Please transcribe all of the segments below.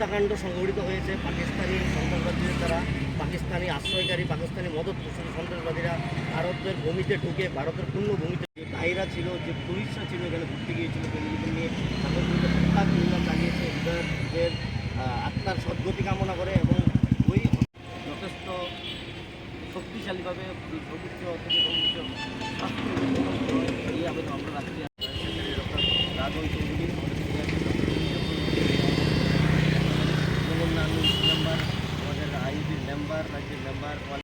হত্যাকাণ্ড সংঘটিত হয়েছে। পাকিস্তানি সন্ত্রাসবাদীদের দ্বারা, পাকিস্তানি আশ্রয়কারী, পাকিস্তানি মদত সন্ত্রাসবাদীরা। ভারতের ভূমিতে ঢুকে, ভারতের পূর্ণ ভূমিতে ভাইরা ছিল, যে পুলিশরা ছিল, এখানে ঘুরতে গিয়েছিল নিয়ে তাদের বিরুদ্ধে হত্যা কিংবা চালিয়েছে ওদের আহ, আত্মার সদ্গতি কামনা করে এবং ওই যথেষ্ট শক্তিশালীভাবে এই সর্বোচ্চ থেকে সর্বোচ্চ শাস্তি গ্রহণ করতে হয়। এই আবেদন আমরা রাখছি সেক্রেটারি ডক্টর রাজন চৌধুরী আমাদের সঙ্গে আছেন ডক্টর রিঞ্জু চৌধুরী, অন্যান্য মেম্বার আমাদের আইবির মেম্বার রাজ্যের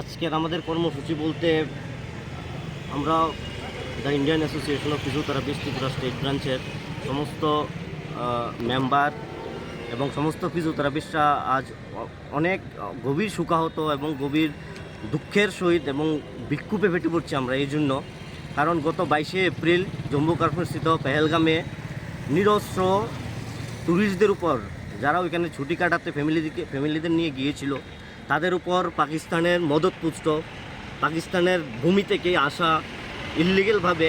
আজকের আমাদের কর্মসূচি বলতে আমরা the Indian association of physiotherapist Tripura state ব্রাঞ্চের সমস্ত মেম্বার এবং সমস্ত ফিজিওথেরাপিস্টরা আজ অনেক গভীর শোকাহত এবং গভীর দুঃখের সহিত এবং বিক্ষোভে ফেটে পড়ছি আমরা এই জন্য। কারণ গত বাইশে এপ্রিল জম্মু কাশ্মীরস্থিত পেহেলগামে নিরস্ত্র ট্যুরিস্টদের উপর যারা ওইখানে ছুটি কাটাতে ফ্যামিলিদিকে ফ্যামিলিদের নিয়ে গিয়েছিল তাদের উপর পাকিস্তানের মদতপুষ্ট, পাকিস্তানের ভূমি থেকে আসা ইল্লিগেলভাবে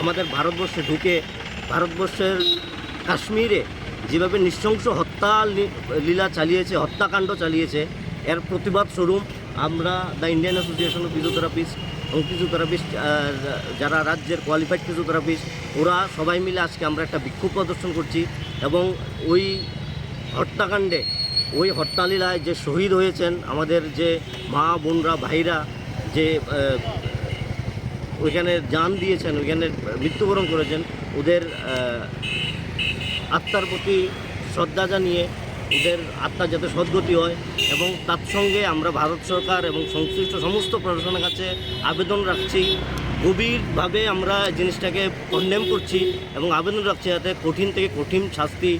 আমাদের ভারতবর্ষে ঢুকে, ভারতবর্ষের কাশ্মীরে যেভাবে নৃশংস হত্যা লীলা চালিয়েছে, হত্যাকাণ্ড চালিয়েছে, এর প্রতিবাদ স্বরূপ আমরা the Indian association of physiotherapist এবং ফিজিওথেরাপিস্ট যারা রাজ্যের কোয়ালিফাইড ফিজিওথেরাপিস্ট, ওরা সবাই মিলে আজকে আমরা একটা বিক্ষোভ প্রদর্শন করছি এবং ওই হত্যাকাণ্ডে ওই হত্যালীলায় যে শহীদ হয়েছেন আমাদের যে মা, বোনরা, ভাইরা যে ওইখানে জান দিয়েছেন, ওইখানে মৃত্যুবরণ করেছেন, ওদের আত্মার প্রতি শ্রদ্ধা জানিয়ে ওদের আত্মা যাতে সদ্গতি হয় এবং তার সঙ্গে আমরা ভারত সরকার এবং সংশ্লিষ্ট সমস্ত প্রশাসনের কাছে আবেদন রাখছি। গভীরভাবে আমরা জিনিসটাকে কন্ডেম করছি এবং আবেদন রাখছি যাতে কঠিন থেকে কঠিন শাস্তি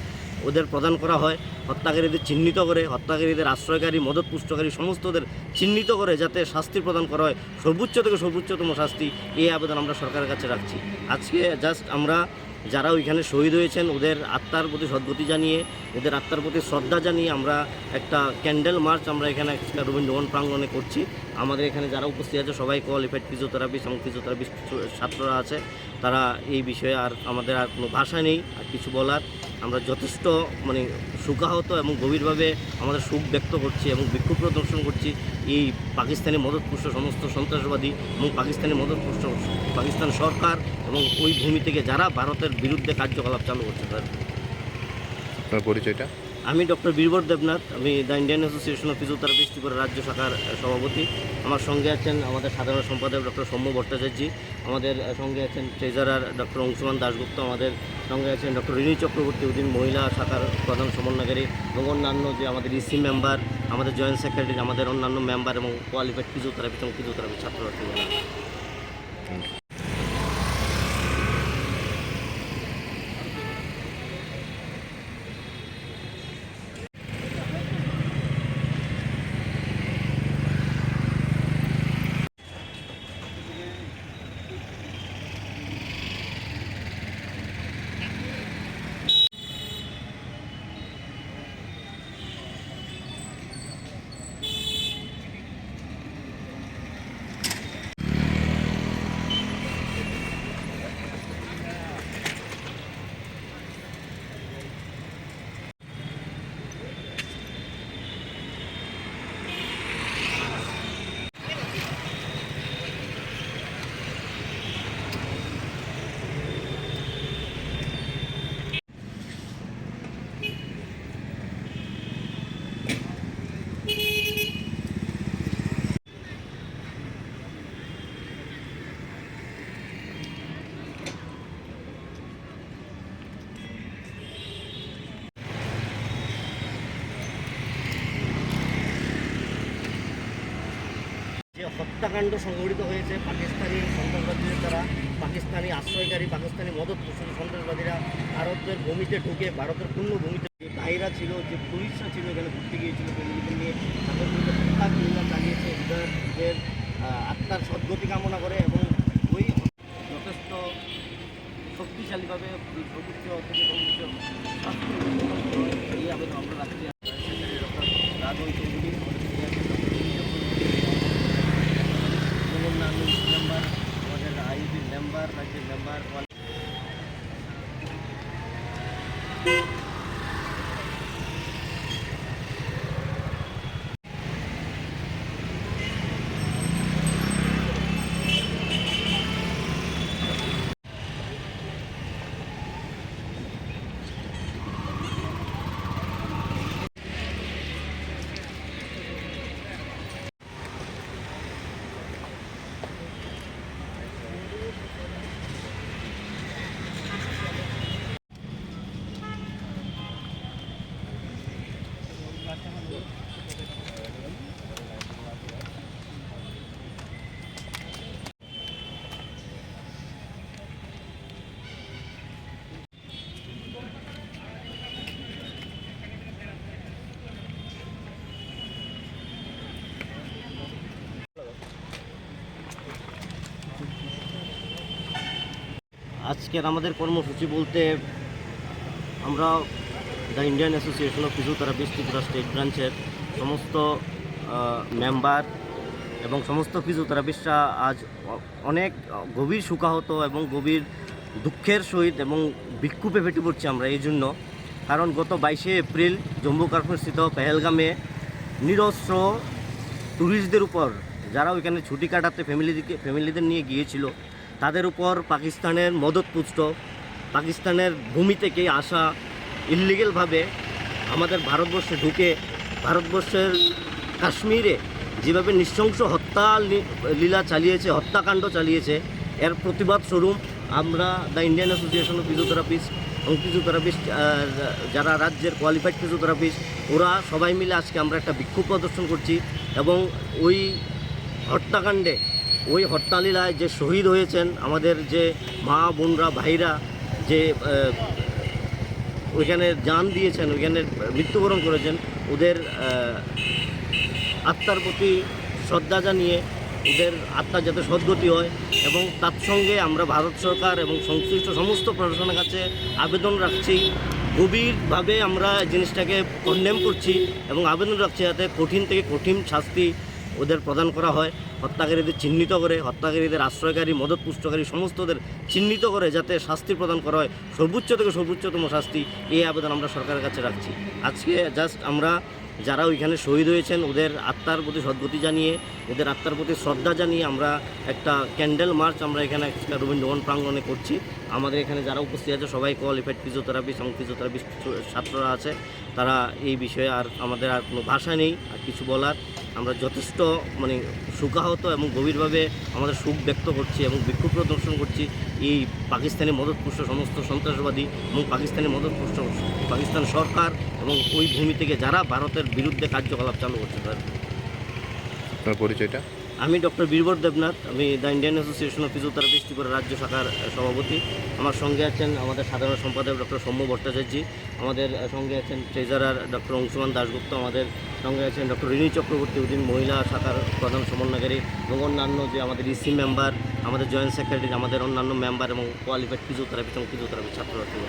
ওদের প্রদান করা হয়। হত্যাকারীদের চিহ্নিত করে, হত্যাকারীদের আশ্রয়কারী মদত পুষ্টকারী সমস্তদের চিহ্নিত করে যাতে শাস্তি প্রদান করা হয়। সর্বোচ্চ থেকে সর্বোচ্চতম শাস্তি এই আবেদন আমরা সরকারের কাছে রাখছি। আজকে জাস্ট আমরা যারা ওইখানে শহীদ হয়েছেন, ওদের আত্মার প্রতি সদ্গতি জানিয়ে, ওদের আত্মার প্রতি শ্রদ্ধা জানিয়ে আমরা একটা ক্যান্ডেল মার্চ আমরা এখানে একটা রবীন্দ্রভবন প্রাঙ্গণে করছি। আমাদের এখানে যারা উপস্থিত আছে, সবাই কোয়ালিফাইড ফিজিওথেরাপিস্ট এবং ফিজিওথেরাপিস্ট ছাত্ররা আছে, তারা এই বিষয়ে আর আমাদের আর কোনো ভাষা নেই, আর কিছু বলার। আমরা যথেষ্ট মানে সুখাহত এবং গভীরভাবে আমাদের সুখ ব্যক্ত করছি এবং বিক্ষোভ প্রদর্শন করছি। এই পাকিস্তানি মদতপুষ্ট সমস্ত সন্ত্রাসবাদী এবং পাকিস্তানি মদতপুষ্ট পাকিস্তান সরকার এবং ওই ভূমি থেকে যারা ভারতের বিরুদ্ধে কার্যকলাপ চালু করছে তার পরিচয়টা? আমি ডক্টর বীরবর দেবনাথ, আমি the Indian association of physiotherapist Tripura রাজ্য শাখার সভাপতি। আমার সঙ্গে আছেন আমাদের সাধারণ সম্পাদক ডক্টর সৌম্য ভট্টাচার্য, আমাদের সঙ্গে আছেন ট্রেজারার ডক্টর অংশুমান দাশগুপ্ত, আমাদের সঙ্গে আছেন ডক্টর রিনি চক্রবর্তী উদ্দিন, মহিলা শাখার প্রধান সমন্বয়কারী এবং অন্যান্য যে আমাদের ইসি মেম্বার আমাদের জয়েন্ট সেক্রেটারি, আমাদের অন্যান্য মেম্বার এবং কোয়ালিফাইড ফিজিওথেরাপিস্ট এবং ফিজিওথেরাপি ছাত্রছাত্রীরা হত্যাকাণ্ড সংঘটিত হয়েছে। পাকিস্তানি সন্ত্রাসবাদীদের দ্বারা পাকিস্তানি আশ্রয়কারী পাকিস্তানি মদত সন্ত্রাসবাদীরা ভারতের ভূমিতে ঢুকে ভারতের পূর্ণ ভূমিতে যে ভাইরা ছিল যে পুলিশরা ছিল এখানে ঘুরতে গিয়েছিল ফ্যামিলিদের নিয়ে তাদের বিরুদ্ধে হত্যা কিংবা চালিয়েছে আহ, আত্মার সদ্গতি কামনা করে এবং ওই যথেষ্ট শক্তিশালীভাবে সর্বোচ্চ থেকে সর্বোচ্চ শাস্তি এই আবেদন আমরা রাখছি ডক্টর রাজন চৌধুরী অন্যান্য মেম্বার আমাদের আইবির মেম্বার রাজ্যের মেম্বার আজকের আমাদের কর্মসূচি বলতে আমরা the Indian association of physiotherapist Tripura state ব্রাঞ্চের সমস্ত মেম্বার এবং সমস্ত ফিজিওথেরাপিস্টরা আজ অনেক গভীর সুখাহত এবং গভীর দুঃখের সহিত এবং বিক্ষোভে ফেটে পড়ছি আমরা এই জন্য। কারণ গত বাইশে এপ্রিল জম্মু কাশ্মীরস্থিত পেহেলগামে নিরস্ত্র ট্যুরিস্টদের উপর যারা ওইখানে ছুটি কাটাতে ফ্যামিলিদিকে ফ্যামিলিদের নিয়ে গিয়েছিল তাদের উপর পাকিস্তানের মদতপুষ্ট, পাকিস্তানের ভূমি থেকে আসা ইলিগেলভাবে আমাদের ভারতবর্ষে ঢুকে, ভারতবর্ষের কাশ্মীরে যেভাবে নৃশংস হত্যা লীলা চালিয়েছে, হত্যাকাণ্ড চালিয়েছে, এর প্রতিবাদ স্বরূপ আমরা the Indian association of physiotherapist এবং ফিজিওথেরাপিস্ট যারা রাজ্যের কোয়ালিফাইড ফিজিওথেরাপিস্ট, ওরা সবাই মিলে আজকে আমরা একটা বিক্ষোভ প্রদর্শন করছি এবং ওই হত্যাকাণ্ডে ওই হত্যালীলায় যে শহীদ হয়েছেন আমাদের যে মা, বোনরা, ভাইরা, যে ওইখানে জান দিয়েছেন, ওইখানে মৃত্যুবরণ করেছেন, ওদের আত্মার প্রতি শ্রদ্ধা জানিয়ে ওদের আত্মার যাতে সদ্গতি হয় এবং তার সঙ্গে আমরা ভারত সরকার এবং সংশ্লিষ্ট সমস্ত প্রশাসনের কাছে আবেদন রাখছি। গভীরভাবে আমরা জিনিসটাকে কন্ডেম করছি এবং আবেদন রাখছি যাতে কঠিন থেকে কঠিন শাস্তি ওদের প্রদান করা হয়। হত্যাকারীদের চিহ্নিত করে, হত্যাকারীদের আশ্রয়কারী মদত পুষ্টকারী সমস্তদের চিহ্নিত করে যাতে শাস্তি প্রদান করা হয়। সর্বোচ্চ থেকে সর্বোচ্চতম শাস্তি এই আবেদন আমরা সরকারের কাছে রাখছি। আজকে জাস্ট আমরা যারা ওইখানে শহীদ হয়েছেন, ওদের আত্মার প্রতি সদ্গতি জানিয়ে, ওদের আত্মার প্রতি শ্রদ্ধা জানিয়ে আমরা একটা ক্যান্ডেল মার্চ আমরা এখানে একটা রবীন্দ্রভবন প্রাঙ্গণে করছি। আমাদের এখানে যারা উপস্থিত আছে, সবাই কোয়ালিফাইড ফিজিওথেরাপিস্ট এবং ফিজিওথেরাপিস্ট ছাত্ররা আছে। তারা এই বিষয়ে আর আমাদের আর কোনো ভাষা নেই, আর কিছু বলার। আমরা যথেষ্ট মানে সুখাহত এবং গভীরভাবে আমাদের সুখ ব্যক্ত করছি এবং বিক্ষোভ প্রদর্শন করছি এই পাকিস্তানি মদতপুষ্ট সমস্ত সন্ত্রাসবাদী এবং পাকিস্তানি মদতপুষ্ট পাকিস্তান সরকার এবং ওই ভূমি থেকে যারা ভারতের বিরুদ্ধে কার্যকলাপ চালু করছে তার পরিচয়টা? আমি ডক্টর বীরবর দেবনাথ, আমি the Indian association of physiotherapist Tripura রাজ্য শাখার সভাপতি। আমার সঙ্গে আছেন আমাদের সাধারণ সম্পাদক ডক্টর সৌম্য ভট্টাচার্য, আমাদের সঙ্গে আছেন ট্রেজারার ডক্টর অংশুমান দাশগুপ্ত, আমাদের সঙ্গে আছেন ডক্টর রিনি চক্রবর্তী উদ্দিন মহিলা শাখার প্রধান সমন্বয়কারী এবং অন্যান্য যে আমাদের ইসি মেম্বার আমাদের জয়েন্ট সেক্রেটারি আমাদের অন্যান্য মেম্বার এবং কোয়ালিফাইড ফিজিওথেরাপিস্ট এবং ফিজিওথেরাপি ছাত্রছাত্রীরা